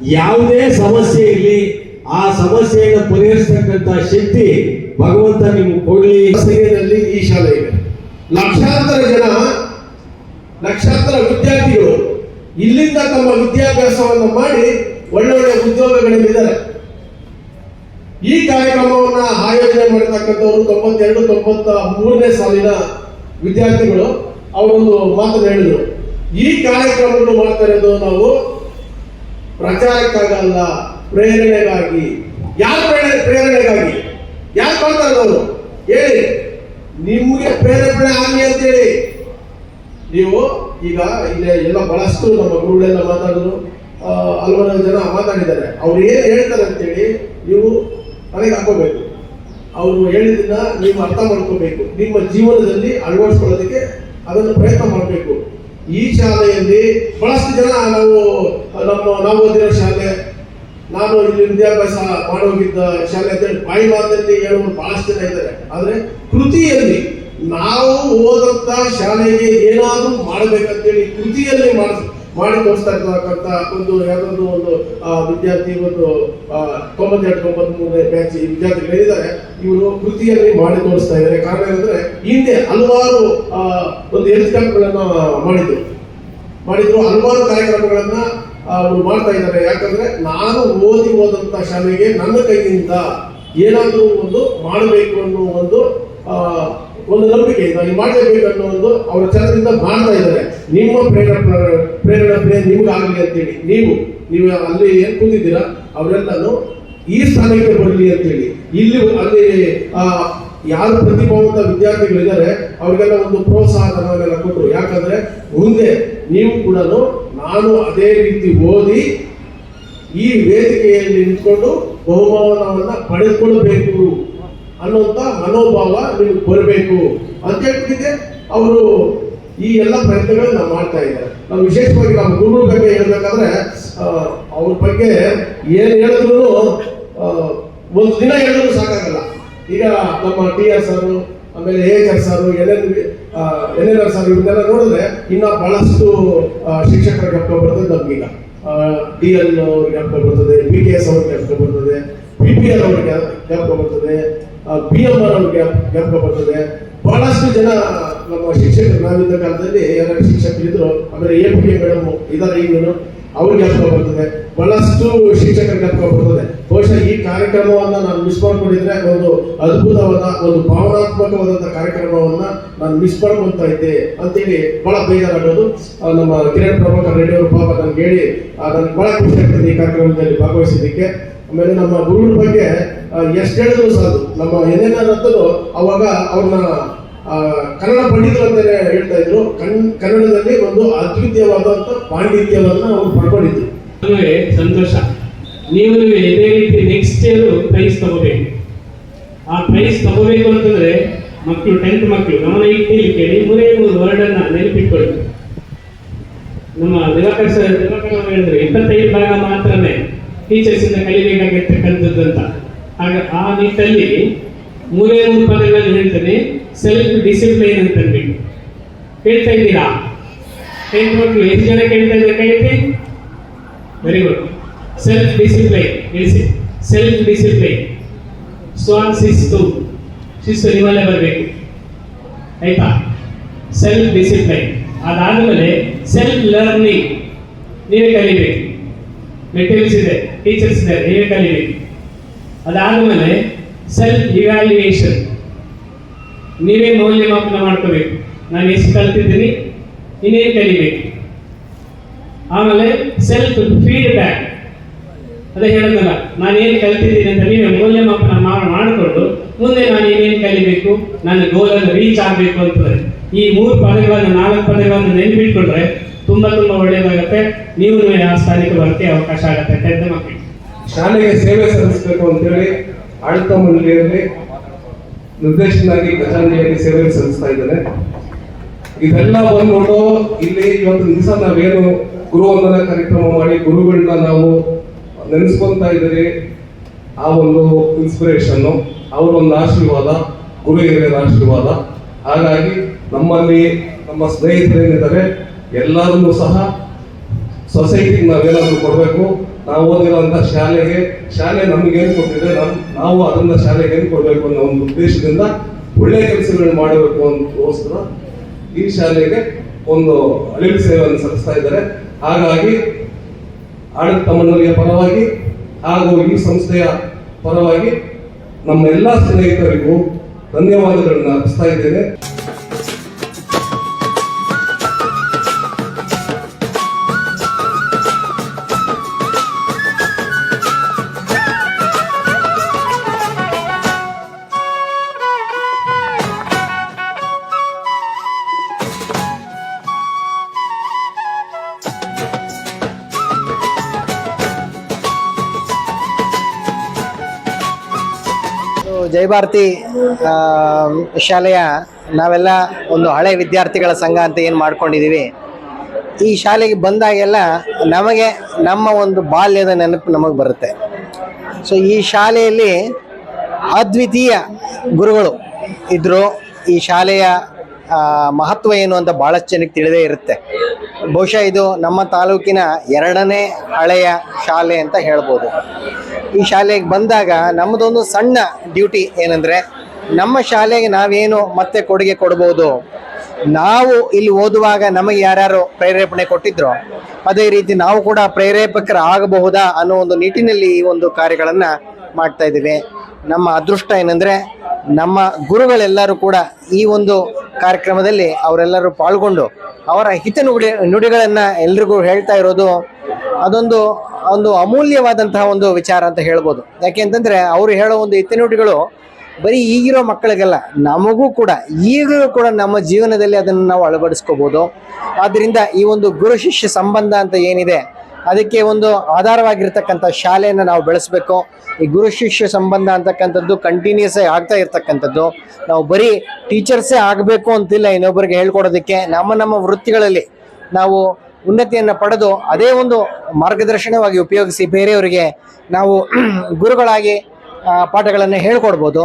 S8: ಯಾವುದೇ ಸಮಸ್ಯೆ ಇರಲಿ, ಆ ಸಮಸ್ಯೆಯನ್ನು ಪರಿಹರಿಸತಕ್ಕಂಥ ಶಕ್ತಿ ಭಗವಂತ ನಿಮ್ಗೆ ಕೊಡಲಿ.
S9: ಸಮಯದಲ್ಲಿ ಈ ಶಾಲೆ ಇದೆ. ಲಕ್ಷಾಂತರ ಜನ, ಲಕ್ಷಾಂತರ ವಿದ್ಯಾರ್ಥಿಗಳು ಇಲ್ಲಿಂದ ತಮ್ಮ ವಿದ್ಯಾಭ್ಯಾಸವನ್ನು ಮಾಡಿ ಒಳ್ಳೊಳ್ಳೆ ಉದ್ಯೋಗಗಳಲ್ಲಿದ್ದಾರೆ. ಈ ಕಾರ್ಯಕ್ರಮವನ್ನು ಆಯೋಜನೆ ಮಾಡಿರ್ತಕ್ಕಂಥವ್ರು ತೊಂಬತ್ತೆರಡು, ತೊಂಬತ್ತ ಮೂರನೇ ಸಾಲಿನ ವಿದ್ಯಾರ್ಥಿಗಳು, ಅವರೊಂದು ಮಾತನ್ನು ಹೇಳಿದರು. ಈ ಕಾರ್ಯಕ್ರಮವನ್ನು ಮಾಡ್ತಾ ಇರೋದು ನಾವು ಪ್ರಚಾರಕ್ಕಾಗಲ್ಲ, ಪ್ರೇರಣೆಗಾಗಿ. ಯಾರು ಪ್ರೇರಣೆ, ಪ್ರೇರಣೆಗಾಗಿ? ಯಾರು ಮಾಡ್ತಾ ಅವರು? ಹೇಳಿ. ನಿಮಗೆ ಪ್ರೇರೇಪಣೆ ಆಗಲಿ ಅಂತೇಳಿ. ನೀವು ಈಗ ಇಲ್ಲೇ ಎಲ್ಲ ಬಹಳಷ್ಟು ನಮ್ಮ ಗುರುಗಳೆಲ್ಲ ಮಾತಾಡಿದ್ರು. ಹಲವಾರು ಜನ ಮಾತಾಡಿದ್ದಾರೆ. ಅವ್ರು ಏನು ಹೇಳ್ತಾರೆ ಅಂತೇಳಿ ನೀವು ನನಗೆ ಹಾಕೋಬೇಕು. ಅವರು ಹೇಳಿದ್ದನ್ನ ನೀವು ಅರ್ಥ ಮಾಡ್ಕೋಬೇಕು. ನಿಮ್ಮ ಜೀವನದಲ್ಲಿ ಅಳವಡಿಸ್ಕೊಳ್ಳೋದಕ್ಕೆ ಅದನ್ನು ಪ್ರಯತ್ನ ಮಾಡಬೇಕು. ಈ ಶಾಲೆಯಲ್ಲಿ ಬಹಳಷ್ಟು ಜನ ನಾವು, ನಮ್ಮ ನಾವು ಓದಿರೋ ಶಾಲೆ, ನಾನು ಇಲ್ಲಿ ವಿದ್ಯಾಭ್ಯಾಸ ಮಾಡೋಗಿದ್ದ ಶಾಲೆ ಅಂತೇಳಿ ಬಾಯಿ ಮಾತಲ್ಲಿ ಹೇಳೋರು ಬಹಳಷ್ಟು ಜನ ಇದ್ದಾರೆ. ಆದರೆ ಕೃತಿಯಲ್ಲಿ ನಾವು ಓದಂತ ಶಾಲೆಗೆ ಏನಾದರೂ ಮಾಡಬೇಕಂತೇಳಿ ಕೃತಿಯಲ್ಲಿ ಮಾಡ ಮಾಡಿ ತೋರಿಸ್ತಾ ಇರ್ತಕ್ಕಂಥ ಒಂದು ಯಾವ್ದೊಂದು ಒಂದು ವಿದ್ಯಾರ್ಥಿ ಒಂದು ತೊಂಬತ್ತೆರಡು ತೊಂಬತ್ಮೂರನೇ ಬ್ಯಾಚ್ ವಿದ್ಯಾರ್ಥಿಗಳಿದ್ದಾರೆ ಇವರು ಕೃತಿಯಲ್ಲಿ ಮಾಡಿ ತೋರಿಸ್ತಾ ಇದ್ದಾರೆ. ಕಾರಣ ಏನಂದ್ರೆ, ಹಿಂದೆ ಹಲವಾರು ಒಂದು ಹೆಲ್ತ್ ಕ್ಯಾಂಪ್ಗಳನ್ನ ಮಾಡಿದ್ರು. ಮಾಡಿದ್ರು, ಹಲವಾರು ಕಾರ್ಯಕ್ರಮಗಳನ್ನ ಅವರು ಮಾಡ್ತಾ ಇದ್ದಾರೆ. ಯಾಕಂದ್ರೆ, ನಾನು ಓದಿ ಹೋದಂತ ಶಾಲೆಗೆ ನನ್ನ ಕೈಯಿಂದ ಏನಾದರೂ ಒಂದು ಮಾಡಬೇಕು ಅನ್ನೋ ಒಂದು ಒಂದು ನಂಬಿಕೆ ನಾನು ಮಾಡಲೇಬೇಕು ಅನ್ನೋ ಒಂದು ಅವರ ಚರದಿಂದ ಮಾಡ್ತಾ ಇದ್ದಾರೆ. ನಿಮ್ಮ ಪ್ರೇರಣೆ ಪ್ರೇರಣೆ ನಿಮ್ಗಾಗಲಿ ಅಂತೇಳಿ. ನೀವು ನೀವು ಅಲ್ಲಿ ಏನು ಕೂತಿದ್ದೀರಾ, ಅವರೆಲ್ಲನೂ ಈ ಸ್ಥಾನಕ್ಕೆ ಬರಲಿ ಅಂತೇಳಿ. ಇಲ್ಲಿ ಅಲ್ಲಿ ಯಾರು ಪ್ರತಿಭಾವಂತ ವಿದ್ಯಾರ್ಥಿಗಳಿದ್ದಾರೆ, ಅವ್ರಿಗೆಲ್ಲ ಒಂದು ಪ್ರೋತ್ಸಾಹಧನವನ್ನೆಲ್ಲ ಕೊಟ್ಟರು ಯಾಕಂದ್ರೆ ಮುಂದೆ ನೀವು ಕೂಡ ನಾನು ಅದೇ ರೀತಿ ಓದಿ ಈ ವೇದಿಕೆಯಲ್ಲಿ ನಿಂತ್ಕೊಂಡು ಬಹುಮಾನವನ್ನ ಪಡೆದುಕೊಳ್ಬೇಕು. ಅನ್ನುವಂತ ಮನೋಭಾವ ನಿಮಗೆ ಬರಬೇಕು ಅಂತ ಹೇಳ್ಬಿಟ್ಟಿದೆ ಅವರು ಈ ಎಲ್ಲ ಪ್ರಯತ್ನಗಳನ್ನ ಮಾಡ್ತಾ ಇದ್ದಾರೆ. ನಾವು ವಿಶೇಷವಾಗಿ ನಮ್ಮ ಗುರು ಬಗ್ಗೆ ಹೇಳ್ಬೇಕಾದ್ರೆ ಅವ್ರ ಬಗ್ಗೆ ಏನು ಹೇಳಿದ್ರು ಒಂದು ದಿನ ಹೇಳಿದ್ರು ಸಾಕಾಗಲ್ಲ. ಈಗ ನಮ್ಮ ಟಿ ಆರ್ ಸರ್, ಆಮೇಲೆ A H R sir N N N R sir ಇವನ್ನೆಲ್ಲ ನೋಡಿದ್ರೆ ಇನ್ನ ಬಹಳಷ್ಟು ಶಿಕ್ಷಕರ ಜ್ಞಾಪಕ ಬರ್ತದೆ ನಮ್ಗೀಗ ಡಿ ಎಲ್ ಅವ್ರಿಗೆ ಜ್ಞಾಪಕ ಬರ್ತದೆ ಬಿ ಕೆ ಎಸ್ ಅವ್ರಿಗೆ ಬರ್ತದೆ ಬಿ ಪಿ ಎಲ್ ಅವ್ರಿಗೆ ಜ್ಞಾಪಕ ಬರ್ತದೆ ಬಿ ಎಂ ಆರ್ ಅವ್ರಿಗೆ ಜ್ಞಾಪಕ ಬರ್ತದೆ. ಬಹಳಷ್ಟು ಜನ ನಮ್ಮ ಶಿಕ್ಷಕರು, ನಾವಿದ್ದ ಕಾಲದಲ್ಲಿ ಯಾರು ಶಿಕ್ಷಕರಿದ್ರು ಅಂದ್ರೆ ಎ ಪಿ ಮೇಡಮ್ ಇದಾರೆ ಈಗಲೂ. ಅವ್ರ ಜ್ಞಾಪಕ ಬರ್ತದೆ. ಬಹಳಷ್ಟು ಶಿಕ್ಷಕರ ಜ್ಞಾಪಕ ಬರ್ತದೆ. ಬಹುಶಃ ಈ ಕಾರ್ಯಕ್ರಮವನ್ನ ನಾನು ಮಿಸ್ ಮಾಡ್ಕೊಂಡಿದ್ರೆ ಒಂದು ಅದ್ಭುತವಾದ, ಒಂದು ಭಾವನಾತ್ಮಕವಾದಂತ ಕಾರ್ಯಕ್ರಮವನ್ನ ನಾನು ಮಿಸ್ ಮಾಡ್ಕೊಂತ ಇದ್ದೆ ಅಂತೇಳಿ ಬಹಳ ಬೇಜಾರಾಗೋದು. ನಮ್ಮ ಕಿರಣ್ ಪ್ರಭಾಕರ್ ರೆಡ್ಡಿ ಅವರು ಪಾಪ ನನ್ಗೆ ಹೇಳಿ ನನಗೆ ಬಹಳ ಖುಷಿ ಆಗ್ತದೆ ಈ ಕಾರ್ಯಕ್ರಮದಲ್ಲಿ ಭಾಗವಹಿಸಿದ್ದಕ್ಕೆ. ಆಮೇಲೆ ನಮ್ಮ ಗುರುಗಳ ಬಗ್ಗೆ ಎಷ್ಟು ಹೇಳಿದ್ರು ಸಾಕು. ನಮ್ಮ ಏನೇನಾದ್ರು ಅವಾಗ ಅವ್ರನ್ನ ಕನ್ನಡ ಪಂಡಿತರು ಅಂತಾನೆ ಹೇಳ್ತಾ ಇದ್ರು. ಕನ್ ಕನ್ನಡದಲ್ಲಿ ಒಂದು ಅದ್ವಿತೀಯವಾದಂತ ಪಾಂಡಿತ್ಯವನ್ನ ಅವ್ರು ಪಡ್ಕೊಂಡಿದ್ರು.
S10: ಸಂತೋಷ. ನೀವು ಇದೇ ರೀತಿ ನೆಕ್ಸ್ಟ್ ಇಯರ್ ಪ್ರೈಸ್ ತಗೋಬೇಕು. ಆ ಪ್ರೈಸ್ ತಗೋಬೇಕು ಅಂತಂದ್ರೆ ಮಕ್ಕಳು ಟೆಂತ್ ಮಕ್ಕಳು, ಗಮನ ಇಟ್ಟಿಲ್ಲಿ ಕೇಳಿ, ಮೂರೇ ಮೂರು ವರ್ಡ್ ಅನ್ನ ನೆನಪಿಟ್ಕೊಳ್ಳಿ. ನಮ್ಮ ದಿವಾಕರ್ ಸರ್, ದಿವಾಕರ್ ಹೇಳಿದ್ರು ಇಪ್ಪತ್ತೈದು ಭಾಗ ಮಾತ್ರನೇ. ಟೀಚರ್ಸ್ ಇಂದ ಕಲಿಬೇಕಾಗಿರ್ತಕ್ಕಂಥದ್ದು ಅಂತ. ಆಗ ಆ ನಿಟ್ಟಲ್ಲಿ ಮೂರೇ ಮೂರು ಪದಗಳನ್ನು ಹೇಳ್ತೇನೆ. ಸೆಲ್ಫ್ ಡಿಸಿಪ್ಲೈನ್ ಅಂತ ಅಂದ್ಬಿಟ್ಟು ಕೇಳ್ತಾ ಇದ್ದೀರಾ? ಟೆಂತ್ ಮಕ್ಕಳು, ಎಷ್ಟು ಜನ ಕೇಳ್ತಾ ಇದ್ದಾರೆ ಕೈ ಎತ್ತಿ ವೆರಿ ಗುಡ್ ಸೆಲ್ಫ್ ಡಿಸಿಪ್ಲೈನ್ ಇಳಿಸಿ ಸೆಲ್ಫ್ ಡಿಸಿಪ್ಲೈನ್ ಸ್ವಶಿಸ್ತು ಶಿಸ್ತು ನಿಮ್ಮಲ್ಲೇ ಬರಬೇಕು. ಆಯ್ತಾ? ಸೆಲ್ಫ್ ಡಿಸಿಪ್ಲೈನ್ ಅದಾದಮೇಲೆ ಸೆಲ್ಫ್ ಲರ್ನಿಂಗ್ ನೀವೇ ಕಲಿಬೇಕು. ಮೆಟೀರಿಯಲ್ಸ್ ಇದೆ. ಟೀಚರ್ಸ್ ಇದ್ದಾರೆ ನೀವೇ ಕಲಿಬೇಕು? ಅದಾದಮೇಲೆ ಸೆಲ್ಫ್ ಇವ್ಯಾಲ್ಯೂಯೇಷನ್ ನೀವೇ ಮೌಲ್ಯಮಾಪನ ಮಾಡ್ಕೋಬೇಕು. ನಾನು ಎಷ್ಟು ಕಲ್ತಿದ್ದೀನಿ, ಇನ್ನೇನು ಕಲಿಬೇಕು? ಆಮೇಲೆ ಸೆಲ್ಫ್ ಫೀಡ್ಬ್ಯಾಕ್ ಅದೇ ಹೇಳಿದ್ನಲ್ಲ ನಾನು ಏನು ಕಲ್ತಿದ್ದೀನಿ ಅಂತ ನೀವೇ ಮೌಲ್ಯಮಾಪನ ಮಾಡಿಕೊಂಡು ಮುಂದೆ ನಾನು ಏನೇನು ಕಲಿಬೇಕು? ನನ್ನ ಗೋಲನ್ನು ರೀಚ್ ಆಗಬೇಕು ಅಂತಂದರೆ, ಈ ಮೂರು ಪದಗಳನ್ನು, ನಾಲ್ಕು ಪದಗಳನ್ನು ನೆನಪಿಟ್ಕೊಂಡ್ರೆ ತುಂಬಾ ತುಂಬಾ ಒಳ್ಳೆಯದಾಗುತ್ತೆ ನೀವು ಆ ಸ್ಥಾನಕ್ಕೆ ಬರಕ್ಕೆ ಅವಕಾಶ ಆಗುತ್ತೆ ಪೆದ್ದ ಮಕ್ಕಳಿಗೆ
S11: ಶಾಲೆಗೆ ಸೇವೆ ಸಲ್ಲಿಸಬೇಕು ಅಂತೇಳಿ ಆಡಳಿತ ಮಂಡಳಿಯಲ್ಲಿ ನಿರ್ದೇಶನಾಗಿ ಖಜಾನೆಯಲ್ಲಿ ಸೇವೆ ಸಲ್ಲಿಸ್ತಾ ಇದ್ದಾರೆ. ಇದೆಲ್ಲ ಬಂದ್ಬಿಟ್ಟು ಇಲ್ಲಿ ಇವತ್ತು ದಿವಸ ನಾವೇನು ಗುರುವಂದನ ಕಾರ್ಯಕ್ರಮ ಮಾಡಿ ಗುರುಗಳನ್ನ ನಾವು ನೆನೆಸ್ಕೊಂತ ಇದ್ದೀರಿ. ಆ ಒಂದು ಇನ್ಸ್ಪಿರೇಷನ್ ಅವರೊಂದು ಆಶೀರ್ವಾದ, ಗುರು ಹಿರಿಯರ ಆಶೀರ್ವಾದ. ಹಾಗಾಗಿ ನಮ್ಮಲ್ಲಿ ನಮ್ಮ ಸ್ನೇಹಿತರೇನಿದ್ದಾರೆ ಎಲ್ಲರನ್ನೂ ಸಹ ಸೊಸೈಟಿಗೆ ನಾವೇನಾದರೂ ಕೊಡಬೇಕು, ನಾವು ಓದಿರೋಂಥ ಶಾಲೆಗೆ, ಶಾಲೆ ನಮಗೇನು ಕೊಟ್ಟಿದೆ ನಮ್, ನಾವು ಅದನ್ನ ಶಾಲೆಗೆ ಏನು ಕೊಡಬೇಕು ಅನ್ನೋ ಒಂದು ಉದ್ದೇಶದಿಂದ ಒಳ್ಳೆ ಕೆಲಸಗಳನ್ನ ಮಾಡಬೇಕು ಅನ್ನೋಸ್ಕರ ಈ ಶಾಲೆಗೆ ಒಂದು ಅಳಿಲು ಸೇವೆಯನ್ನು ಸಲ್ಲಿಸ್ತಾ ಇದ್ದಾರೆ. ಹಾಗಾಗಿ ಆಡಳಿತ ಮಂಡಳಿಯ ಪರವಾಗಿ ಹಾಗೂ ಈ ಸಂಸ್ಥೆಯ ಪರವಾಗಿ ನಮ್ಮ ಎಲ್ಲ ಸ್ನೇಹಿತರಿಗೂ ಧನ್ಯವಾದಗಳನ್ನು ಅರ್ಪಿಸ್ತಾ ಇದ್ದೇನೆ.
S4: ಆ, ಶಾಲೆಯ ನಾವೆಲ್ಲ ಒಂದು ಹಳೆ ವಿದ್ಯಾರ್ಥಿಗಳ ಸಂಘ ಅಂತ ಏನು ಮಾಡ್ಕೊಂಡಿದ್ದೀವಿ ಈ ಶಾಲೆಗೆ ಬಂದಾಗೆಲ್ಲ ನಮಗೆ ನಮ್ಮ ಒಂದು ಬಾಲ್ಯದ ನೆನಪು ನಮಗೆ ಬರುತ್ತೆ. ಸೊ ಈ ಶಾಲೆಯಲ್ಲಿ ಅದ್ವಿತೀಯ ಗುರುಗಳು ಇದ್ದರು ಈ ಶಾಲೆಯ ಮಹತ್ವ ಏನು ಅಂತ ಭಾಳಷ್ಟು ಜನಕ್ಕೆ ತಿಳಿದೇ ಇರುತ್ತೆ. ಬಹುಶಃ ಇದು ನಮ್ಮ ತಾಲೂಕಿನ ಎರಡನೇ ಹಳೆಯ ಶಾಲೆ ಅಂತ ಹೇಳ್ಬೋದು. ಈ ಶಾಲೆಗೆ ಬಂದಾಗ ನಮ್ಮದೊಂದು ಸಣ್ಣ ಡ್ಯೂಟಿ ಏನಂದರೆ ನಮ್ಮ ಶಾಲೆಗೆ ನಾವೇನು ಮತ್ತೆ ಕೊಡುಗೆ ಕೊಡ್ಬೋದು? ನಾವು ಇಲ್ಲಿ ಓದುವಾಗ ನಮಗೆ ಯಾರ್ಯಾರು ಪ್ರೇರೇಪಣೆ ಕೊಟ್ಟಿದ್ರೋ, ಅದೇ ರೀತಿ ನಾವು ಕೂಡ ಪ್ರೇರೇಪಕರ ಆಗಬಹುದಾ ಅನ್ನೋ ಒಂದು ನಿಟ್ಟಿನಲ್ಲಿ ಈ ಒಂದು ಕಾರ್ಯಗಳನ್ನು ಮಾಡ್ತಾ ಇದ್ದೀವಿ. ನಮ್ಮ ಅದೃಷ್ಟ ಏನಂದರೆ ನಮ್ಮ ಗುರುಗಳೆಲ್ಲರೂ ಕೂಡ ಈ ಒಂದು ಕಾರ್ಯಕ್ರಮದಲ್ಲಿ ಅವರೆಲ್ಲರೂ ಪಾಲ್ಗೊಂಡು ಅವರ ಹಿತನುಡಿ ನುಡಿಗಳನ್ನು ಎಲ್ರಿಗೂ ಹೇಳ್ತಾ ಇರೋದು ಅದೊಂದು, ಒಂದು ಅಮೂಲ್ಯವಾದಂತಹ ಒಂದು ವಿಚಾರ ಅಂತ ಹೇಳ್ಬೋದು. ಯಾಕೆ ಅಂತಂದರೆ ಅವರು ಹೇಳೋ ಒಂದು ಹಿತನುಡಿಗಳು ಬರೀ ಈಗಿರೋ ಮಕ್ಕಳಿಗೆಲ್ಲ, ನಮಗೂ ಕೂಡ, ಈಗಲೂ ಕೂಡ ನಮ್ಮ ಜೀವನದಲ್ಲಿ ಅದನ್ನು ನಾವು ಅಳವಡಿಸ್ಕೋಬೋದು. ಆದ್ದರಿಂದ ಈ ಒಂದು ಗುರು ಶಿಷ್ಯ ಸಂಬಂಧ ಅಂತ ಏನಿದೆ ಅದಕ್ಕೆ ಒಂದು ಆಧಾರವಾಗಿರ್ತಕ್ಕಂಥ ಶಾಲೆಯನ್ನು ನಾವು ಬೆಳೆಸಬೇಕು. ಈ ಗುರು ಶಿಷ್ಯ ಸಂಬಂಧ ಅಂತಕ್ಕಂಥದ್ದು ಕಂಟಿನ್ಯೂಸ್ ಆಗಿ ಆಗ್ತಾ ಇರ್ತಕ್ಕಂಥದ್ದು. ನಾವು ಬರೀ ಟೀಚರ್ಸೇ ಆಗಬೇಕು ಅಂತಿಲ್ಲ, ಇನ್ನೊಬ್ಬರಿಗೆ ಹೇಳ್ಕೊಡೋದಕ್ಕೆ. ನಮ್ಮ ನಮ್ಮ ವೃತ್ತಿಗಳಲ್ಲಿ ನಾವು ಉನ್ನತಿಯನ್ನು ಪಡೆದು ಅದೇ ಒಂದು ಮಾರ್ಗದರ್ಶನವಾಗಿ ಉಪಯೋಗಿಸಿ ಬೇರೆಯವರಿಗೆ ನಾವು ಗುರುಗಳಾಗಿ ಪಾಠಗಳನ್ನು ಹೇಳ್ಕೊಡ್ಬೋದು.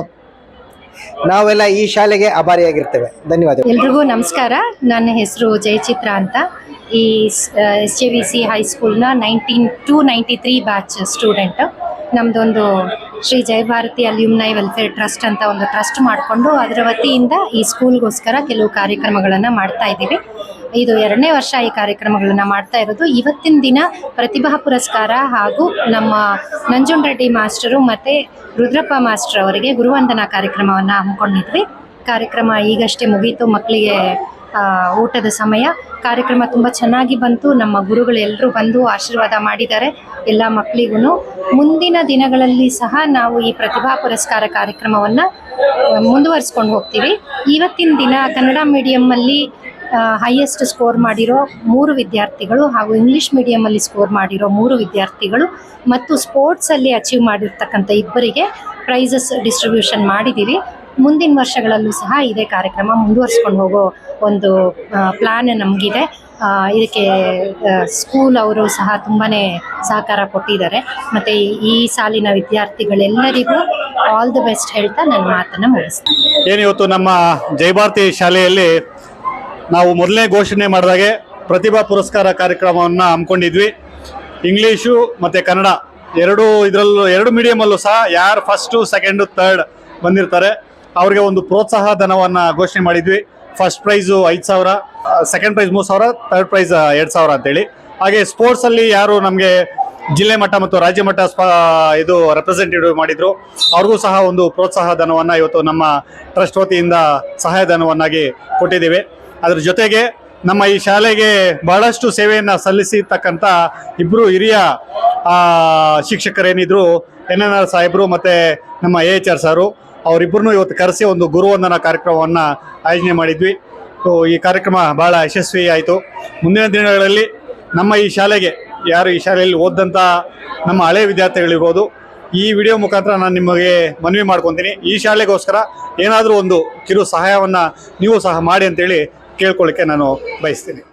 S4: ನಾವೆಲ್ಲ ಈ ಶಾಲೆಗೆ ಆಭಾರಿಯಾಗಿರ್ತೇವೆ ಧನ್ಯವಾದ
S12: ಎಲ್ರಿಗೂ ನಮಸ್ಕಾರ. ನನ್ನ ಹೆಸರು ಜಯಚಿತ್ರ ಅಂತ. ಈ S J V C ಹೈಸ್ಕೂಲ್ನ nineteen to ninety three batch student ನಮ್ಮದೊಂದು Shri Jayabharathi alumni welfare trust ಅಂತ ಒಂದು ಟ್ರಸ್ಟ್ ಮಾಡಿಕೊಂಡು, ಅದರ ವತಿಯಿಂದ ಈ ಸ್ಕೂಲ್ಗೋಸ್ಕರ ಕೆಲವು ಕಾರ್ಯಕ್ರಮಗಳನ್ನು ಮಾಡ್ತಾ ಇದ್ದೀವಿ. ಇದು ಎರಡನೇ ವರ್ಷ ಈ ಕಾರ್ಯಕ್ರಮಗಳನ್ನು ಮಾಡ್ತಾ ಇರೋದು. ಇವತ್ತಿನ ದಿನ ಪ್ರತಿಭಾ ಪುರಸ್ಕಾರ ಹಾಗೂ ನಮ್ಮ ನಂಜುನ್ ರೆಡ್ಡಿ ಮಾಸ್ಟರು ಮತ್ತು ರುದ್ರಪ್ಪ ಮಾಸ್ಟರ್ ಅವರಿಗೆ ಗುರುವಂದನಾ ಕಾರ್ಯಕ್ರಮವನ್ನು ಹಮ್ಮಿಕೊಂಡಿದ್ವಿ. ಕಾರ್ಯಕ್ರಮ ಈಗಷ್ಟೇ ಮುಗೀತು. ಮಕ್ಕಳಿಗೆ ಊಟದ ಸಮಯ. ಕಾರ್ಯಕ್ರಮ ತುಂಬ ಚೆನ್ನಾಗಿ ಬಂತು. ನಮ್ಮ ಗುರುಗಳು ಎಲ್ಲರೂ ಬಂದು ಆಶೀರ್ವಾದ ಮಾಡಿದ್ದಾರೆ ಎಲ್ಲ ಮಕ್ಕಳಿಗೂ ಮುಂದಿನ ದಿನಗಳಲ್ಲಿ ಸಹ ನಾವು ಈ ಪ್ರತಿಭಾ ಪುರಸ್ಕಾರ ಕಾರ್ಯಕ್ರಮವನ್ನು ಮುಂದುವರಿಸ್ಕೊಂಡು ಹೋಗ್ತೀವಿ. ಇವತ್ತಿನ ದಿನ ಕನ್ನಡ ಮೀಡಿಯಮ್ಮಲ್ಲಿ ಹೈಯೆಸ್ಟ್ ಸ್ಕೋರ್ ಮಾಡಿರೋ ಮೂರು ವಿದ್ಯಾರ್ಥಿಗಳು ಹಾಗೂ ಇಂಗ್ಲೀಷ್ ಮೀಡಿಯಮಲ್ಲಿ ಸ್ಕೋರ್ ಮಾಡಿರೋ ಮೂರು ವಿದ್ಯಾರ್ಥಿಗಳು ಮತ್ತು ಸ್ಪೋರ್ಟ್ಸಲ್ಲಿ ಅಚೀವ್ ಮಾಡಿರ್ತಕ್ಕಂಥ ಇಬ್ಬರಿಗೆ ಪ್ರೈಸಸ್ ಡಿಸ್ಟ್ರಿಬ್ಯೂಷನ್ ಮಾಡಿದ್ದೀವಿ ಮುಂದಿನ ವರ್ಷಗಳಲ್ಲೂ ಸಹ ಇದೇ ಕಾರ್ಯಕ್ರಮ ಮುಂದುವರಿಸ್ಕೊಂಡು ಹೋಗೋ ಒಂದು ಪ್ಲ್ಯಾನ್ ನಮಗಿದೆ. ಇದಕ್ಕೆ ಸ್ಕೂಲ್ ಅವರು ಸಹ ತುಂಬಾ ಸಹಕಾರ ಕೊಟ್ಟಿದ್ದಾರೆ. ಮತ್ತು ಈ ಸಾಲಿನ ವಿದ್ಯಾರ್ಥಿಗಳೆಲ್ಲರಿಗೂ ಆಲ್ ದಿ ಬೆಸ್ಟ್ ಹೇಳ್ತಾ ನನ್ನ ಮಾತನ್ನು ಮುಗಿಸ್ತೀನಿ.
S13: ಏನಿವತ್ತು ನಮ್ಮ ಜಯಭಾರತಿ ಶಾಲೆಯಲ್ಲಿ ನಾವು ಮೊದಲೇ ಘೋಷಣೆ ಮಾಡಿದಾಗೆ ಪ್ರತಿಭಾ ಪುರಸ್ಕಾರ ಕಾರ್ಯಕ್ರಮವನ್ನು ಹಮ್ಮಿಕೊಂಡಿದ್ವಿ. ಇಂಗ್ಲೀಷು ಮತ್ತು ಕನ್ನಡ ಎರಡು ಇದರಲ್ಲೂ ಎರಡು ಮೀಡಿಯಮಲ್ಲೂ ಸಹ ಯಾರು ಫಸ್ಟು ಸೆಕೆಂಡು ತರ್ಡ್ ಬಂದಿರ್ತಾರೆ. ಅವ್ರಿಗೆ ಒಂದು ಪ್ರೋತ್ಸಾಹ ಧನವನ್ನು ಘೋಷಣೆ ಮಾಡಿದ್ವಿ. ಫಸ್ಟ್ ಪ್ರೈಸು ಐದು ಸಾವಿರ ಸೆಕೆಂಡ್ ಪ್ರೈಸ್ ಮೂರು ಸಾವಿರ ತರ್ಡ್ ಪ್ರೈಸ್ ಎರಡು ಸಾವಿರ ಅಂತೇಳಿ. ಹಾಗೆ ಸ್ಪೋರ್ಟ್ಸಲ್ಲಿ ಯಾರು ನಮಗೆ ಜಿಲ್ಲೆ ಮಟ್ಟ ಮತ್ತು ರಾಜ್ಯ ಮಟ್ಟ ಸ್ಪ, ಇದು ರೆಪ್ರೆಸೆಂಟೇಟಿವ್ ಮಾಡಿದ್ರು. ಅವ್ರಿಗೂ ಸಹ ಒಂದು ಪ್ರೋತ್ಸಾಹ ಧನವನ್ನು ಇವತ್ತು ನಮ್ಮ ಟ್ರಸ್ಟ್ ವತಿಯಿಂದ ಸಹಾಯಧನವನ್ನಾಗಿ ಕೊಟ್ಟಿದ್ದೇವೆ. ಅದ್ರ ಜೊತೆಗೆ ನಮ್ಮ ಈ ಶಾಲೆಗೆ ಬಹಳಷ್ಟು ಸೇವೆಯನ್ನು ಸಲ್ಲಿಸಿರ್ತಕ್ಕಂಥ ಇಬ್ಬರು ಹಿರಿಯ ಶಿಕ್ಷಕರೇನಿದ್ರು ಎನ್ ಎನ್ ಆರ್ ಸಾಹೇಬರು ಮತ್ತು ನಮ್ಮ ಎ ಎಚ್ ಆರ್ ಸಾರು. ಅವರಿಬ್ಬರನ್ನು ಇವತ್ತು ಕರೆಸಿ ಒಂದು ಗುರುವಂದನ ಕಾರ್ಯಕ್ರಮವನ್ನು ಆಯೋಜನೆ ಮಾಡಿದ್ವಿ. ಸೊ, ಈ ಕಾರ್ಯಕ್ರಮ ಬಹಳ ಯಶಸ್ವಿ ಆಯಿತು. ಮುಂದಿನ ದಿನಗಳಲ್ಲಿ ನಮ್ಮ ಈ ಶಾಲೆಗೆ, ಯಾರು ಈ ಶಾಲೆಯಲ್ಲಿ ಓದಂಥ ನಮ್ಮ ಹಳೆ ವಿದ್ಯಾರ್ಥಿಗಳಿರ್ಬೋದು, ಈ ವಿಡಿಯೋ ಮುಖಾಂತರ ನಾನು ನಿಮಗೆ ಮನವಿ ಮಾಡ್ಕೊತೀನಿ. ಈ ಶಾಲೆಗೋಸ್ಕರ ಏನಾದರೂ ಒಂದು ಕಿರು ಸಹಾಯವನ್ನು ನೀವು ಸಹ ಮಾಡಿ ಅಂತೇಳಿ ಕೇಳ್ಕೊಳ್ಳಿಕ್ಕೆ ನಾನು ಬಯಸ್ತೀನಿ.